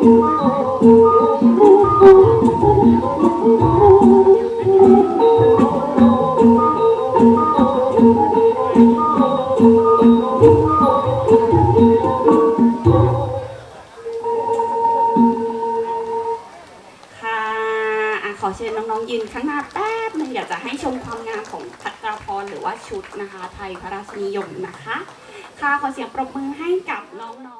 ค่ะขอเชิญน้องๆยืนข้างหน้าแป๊บหนึงอยากจะให้ชมความงามของพัตราพรหรือว่าชุดนะคะ ไทยพระราชนิยมนะคะ ค่ะขอเสียงปรบมือให้กับน้องๆ